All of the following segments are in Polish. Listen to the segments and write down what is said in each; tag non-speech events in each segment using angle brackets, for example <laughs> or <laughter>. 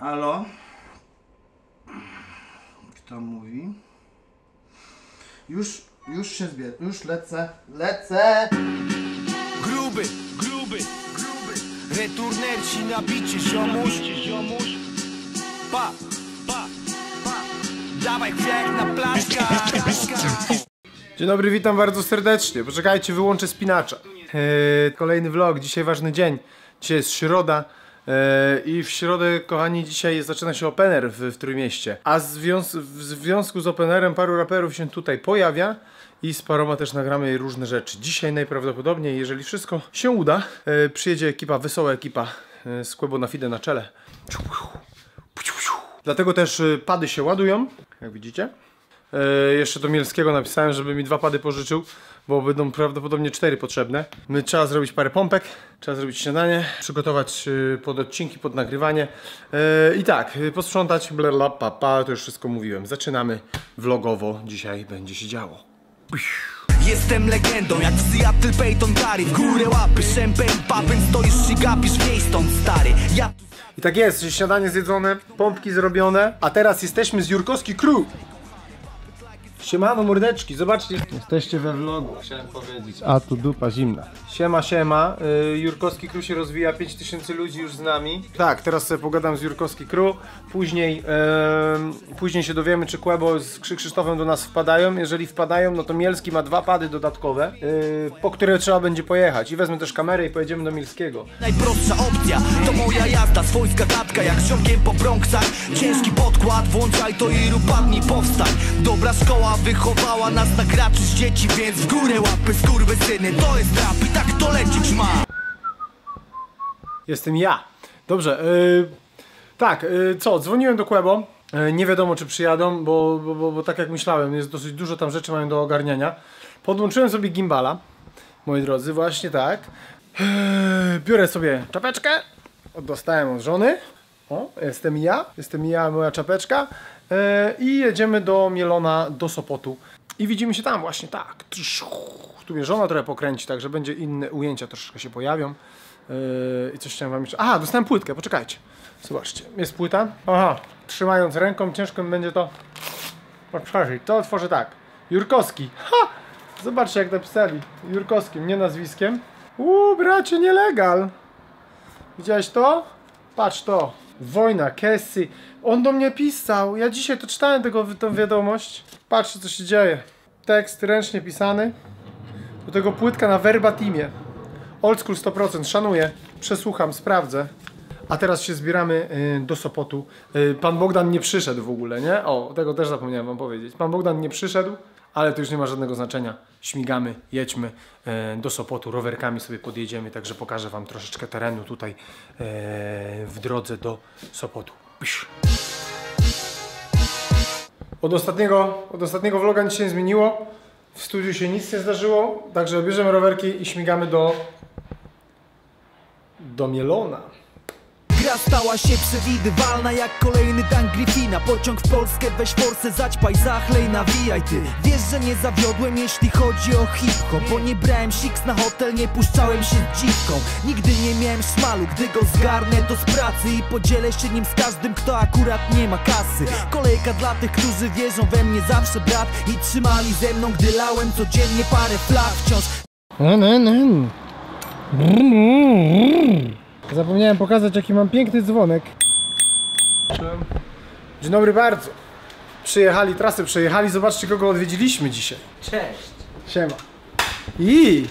Halo? Kto mówi? Już, już się zbieram, już lecę, lecę! Gruby, gruby, gruby Returnerci na bicie, ziomuś Pa, pa, pa Dawaj kwiat na plaszkach Dzień dobry, witam bardzo serdecznie. Poczekajcie, wyłączę spinacza. Eee, kolejny vlog, dzisiaj ważny dzień. Dzisiaj jest środa. Eee, I w środę, kochani, dzisiaj zaczyna się opener w, w Trójmieście. A związ w związku z openerem paru raperów się tutaj pojawia i z paroma też nagramy różne rzeczy. Dzisiaj najprawdopodobniej, jeżeli wszystko się uda, eee, przyjedzie ekipa, wesoła ekipa eee, z Kłębo na Fide na czele. Dlatego też pady się ładują, jak widzicie. E, jeszcze do Mielskiego napisałem, żeby mi dwa pady pożyczył, bo będą prawdopodobnie cztery potrzebne. My trzeba zrobić parę pompek, trzeba zrobić śniadanie, przygotować y, pod odcinki, pod nagrywanie E, i tak, posprzątać, bla pa, pa, to już wszystko mówiłem. Zaczynamy vlogowo, dzisiaj będzie się działo. Jestem legendą, jak w Seattle Peyton Curry W górę łapy, champagne, papyn Stoisz i gapisz w niej stąd, stary Ja I tak jest, śniadanie zjedzone, pompki zrobione, a teraz jesteśmy z Jurkowski Crew. Siemano mordeczki, zobaczcie. Jesteście we vlogu, chciałem powiedzieć. A tu dupa zimna. Siema, siema. Y, Jurkowski Crew się rozwija, 5000 ludzi już z nami. Tak, teraz sobie pogadam z Jurkowski Crew. Później, później się dowiemy, czy Kłebo z Krzy- Krzysztofem do nas wpadają. Jeżeli wpadają, no to Mielski ma dwa pady dodatkowe, y, po które trzeba będzie pojechać. I wezmę też kamerę i pojedziemy do Mielskiego. najprostsza opcja To moja jazda, swojska gadka Jak z ziomkiem po Bronxach Ciężki podkład, włączaj to i rób padnij powstań Dobra szkoła wychowała nas na graczy z dzieci Więc w górę łapy, skurwysyny To jest rap i tak to lecieć ma Jestem ja. Dobrze, yy, tak, yy, co, dzwoniłem do Kłebo. Yy, nie wiadomo, czy przyjadą, bo, bo, bo, bo tak jak myślałem, jest dosyć dużo tam rzeczy mają do ogarniania. Podłączyłem sobie gimbala, moi drodzy, właśnie tak. Yy, biorę sobie czapeczkę, dostałem od żony. O, jestem ja, jestem ja, moja czapeczka. Yy, I jedziemy do Mielona, do Sopotu. I widzimy się tam właśnie, tak. Tu mnie żona trochę pokręci, także będzie inne ujęcia troszeczkę się pojawią. Yy, I coś chciałem wam jeszcze... Aha, dostałem płytkę, poczekajcie. Zobaczcie, jest płyta. Aha, trzymając ręką, ciężko mi będzie to otworzyć. To otworzę tak. Jurkowski. Ha! Zobaczcie jak napisali. Jurkowskim, nie nazwiskiem. Uuu, bracie, nielegal. Widziałeś to? Patrz to. Wojna, Cassie. On do mnie pisał. Ja dzisiaj to czytałem tego, tę wiadomość. Patrzcie co się dzieje. Tekst ręcznie pisany. Do tego płytka na verbatimie. Old school 100%, szanuję, przesłucham, sprawdzę. A teraz się zbieramy y, do Sopotu. Y, Pan Bogdan nie przyszedł w ogóle, nie? O, tego też zapomniałem wam powiedzieć. Pan Bogdan nie przyszedł, ale to już nie ma żadnego znaczenia. Śmigamy, jedźmy y, do Sopotu, rowerkami sobie podjedziemy, także pokażę wam troszeczkę terenu tutaj y, w drodze do Sopotu. Psz. Od ostatniego, od ostatniego vloga nic się nie zmieniło. W studiu się nic nie zdarzyło, także bierzemy rowerki i śmigamy do do Mielona. Gra stała się przewidywalna jak kolejny Dan Griffina. Pociąg w Polskę, weź forsę, zaćpaj, zachlej, nawijaj ty. Wiesz, że nie zawiodłem, jeśli chodzi o hip-hop Bo nie brałem siks na hotel, nie puszczałem się z dziwką. Nigdy nie miałem szmalu, gdy go zgarnę to z pracy I podzielę się nim z każdym, kto akurat nie ma kasy. Kolejka dla tych, którzy wierzą we mnie zawsze brat I trzymali ze mną, gdy lałem codziennie parę flag Wciąż Zapomniałem pokazać jaki mam piękny dzwonek. Dzień dobry bardzo. Przyjechali, trasę przejechali, zobaczcie kogo odwiedziliśmy dzisiaj. Cześć. Siema. I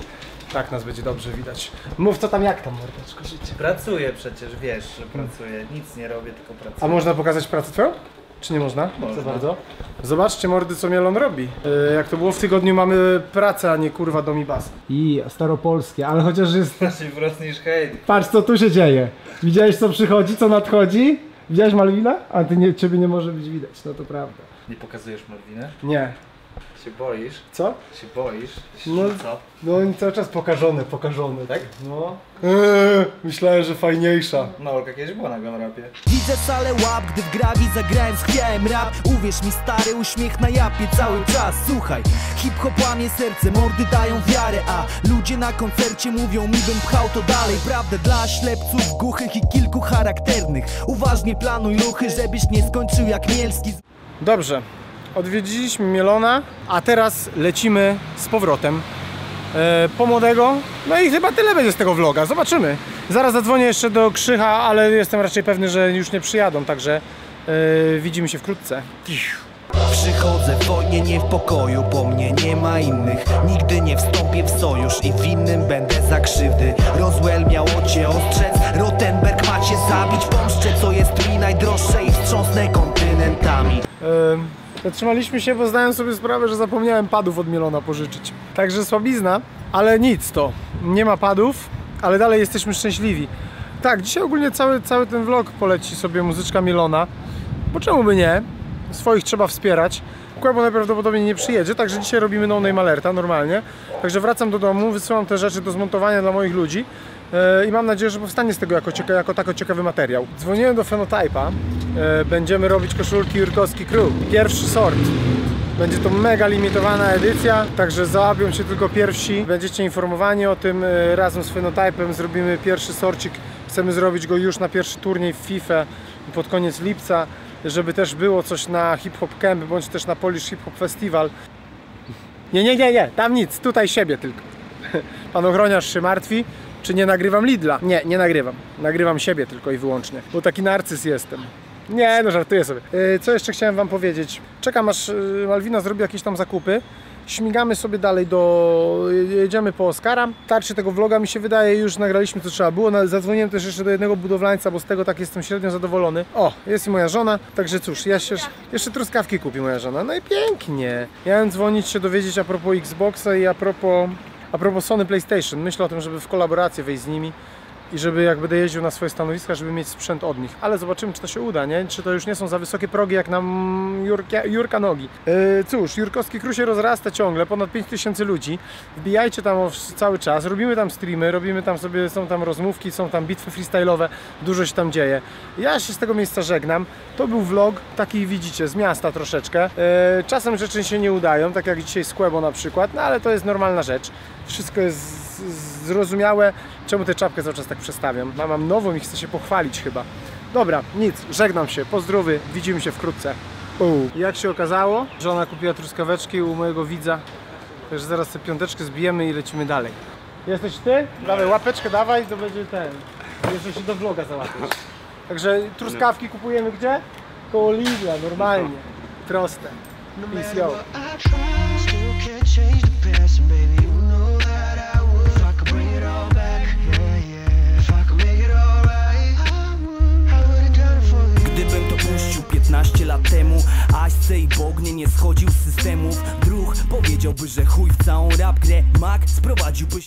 tak nas będzie dobrze widać. Mów co tam jak tam mordeczko życie. Pracuję przecież, wiesz, że pracuję. Nic nie robię, tylko pracuję. A można pokazać pracę twoją? Czy nie można? Można. Co bardzo. Zobaczcie mordy co Mielon robi. Yy, jak to było w tygodniu mamy pracę, a nie kurwa dom i bas. I staropolskie, ale chociaż jest <laughs> Znaczy wprost niż hejt. Patrz co tu się dzieje. Widziałeś co przychodzi, co nadchodzi? Widziałeś Malwina? A ty nie, ciebie nie może być widać, no to prawda. Nie pokazujesz Malwinę? Nie. Się boisz? Co? Się boisz? No. Co? No oni cały czas pokażone, pokażone. Tak? No. Eee, myślałem, że fajniejsza. No, kiedyś była na Gonrapie. Widzę salę łap, gdy w grawi zagrałem, schwiałem rap Uwierz mi stary, uśmiech na japie cały czas Słuchaj, hip-hop łamie serce, mordy dają wiarę A ludzie na koncercie mówią mi, bym pchał to dalej Prawdę dla ślepców, głuchych i kilku charakternych Uważnie planuj ruchy, żebyś nie skończył jak Mielski Dobrze, odwiedziliśmy Mielona, a teraz lecimy z powrotem e, po młodego. No i chyba tyle będzie z tego vloga, zobaczymy. Zaraz zadzwonię jeszcze do Krzycha, ale jestem raczej pewny, że już nie przyjadą, także e, widzimy się wkrótce. Przychodzę w wojnie, nie w pokoju, bo mnie nie ma innych Nigdy nie wstąpię w sojusz i winnym będę za krzywdy Roswell miało cię ostrzec, Rottenberg macie zabić Pomszczę co jest mi najdroższe i wstrząsnę kontynentami E, Zatrzymaliśmy się, bo zdałem sobie sprawę, że zapomniałem padów od Mielona pożyczyć. Także słabizna, ale nic to. Nie ma padów, ale dalej jesteśmy szczęśliwi. Tak, dzisiaj ogólnie cały, cały ten vlog poleci sobie muzyczka Mielona, bo czemu by nie? Swoich trzeba wspierać. Kłębo najprawdopodobniej nie przyjedzie, także dzisiaj robimy no name alerta normalnie. Także wracam do domu, wysyłam te rzeczy do zmontowania dla moich ludzi i mam nadzieję, że powstanie z tego jako, cieka- jako tako ciekawy materiał. Dzwoniłem do Phenotype'a, e, będziemy robić koszulki Jurkowski Crew. Pierwszy sort. Będzie to mega limitowana edycja, także załapią się tylko pierwsi. Będziecie informowani o tym e, razem z Phenotype'em. Zrobimy pierwszy sorcik. Chcemy zrobić go już na pierwszy turniej w FIFA pod koniec lipca, żeby też było coś na Hip Hop Camp, bądź też na Polish Hip Hop Festival. Nie, nie, nie, nie, tam nic, tutaj siebie tylko. <laughs> Pan ochroniarz się martwi, czy nie nagrywam Lidla? Nie, nie nagrywam. Nagrywam siebie tylko i wyłącznie, bo taki narcyz jestem. Nie, no żartuję sobie. Yy, Co jeszcze chciałem Wam powiedzieć? Czekam aż yy, Malwina zrobi jakieś tam zakupy. Śmigamy sobie dalej do... jedziemy po Oscara. Tarczy tego vloga mi się wydaje, już nagraliśmy co trzeba było. Zadzwoniłem też jeszcze do jednego budowlańca, bo z tego tak jestem średnio zadowolony. O, jest i moja żona, także cóż, ja się, jeszcze truskawki kupi moja żona. No i pięknie. Miałem dzwonić się dowiedzieć a propos Xboxa i a propos, a propos Sony PlayStation. Myślę o tym, żeby w kolaborację wejść z nimi i żeby jak będę jeździł na swoje stanowiska, żeby mieć sprzęt od nich. Ale zobaczymy, czy to się uda, nie? Czy to już nie są za wysokie progi, jak nam Jurka, Jurka nogi. Yy, cóż, Jurkowski Kru się rozrasta ciągle, ponad 5000 ludzi. Wbijajcie tam cały czas, robimy tam streamy, robimy tam sobie, są tam rozmówki, są tam bitwy freestyle'owe, dużo się tam dzieje. Ja się z tego miejsca żegnam. To był vlog, taki widzicie, z miasta troszeczkę. Yy, czasem rzeczy się nie udają, tak jak dzisiaj z Kłebo na przykład, no ale to jest normalna rzecz. Wszystko jest zrozumiałe. Czemu tę czapkę cały czas tak przestawiam? Mam, mam nową i chcę się pochwalić chyba. Dobra, nic, żegnam się, pozdrowy, widzimy się wkrótce. Uu. Jak się okazało, żona kupiła truskaweczki u mojego widza, także zaraz te piąteczkę zbijemy i lecimy dalej. Jesteś ty? Dawaj, łapeczkę dawaj, to będzie ten. Jeszcze się do vloga załapiesz. Także truskawki kupujemy gdzie? Koło Lidla, normalnie. Proste. Peace, yo. Całą rap grę Mak sprowadziłby się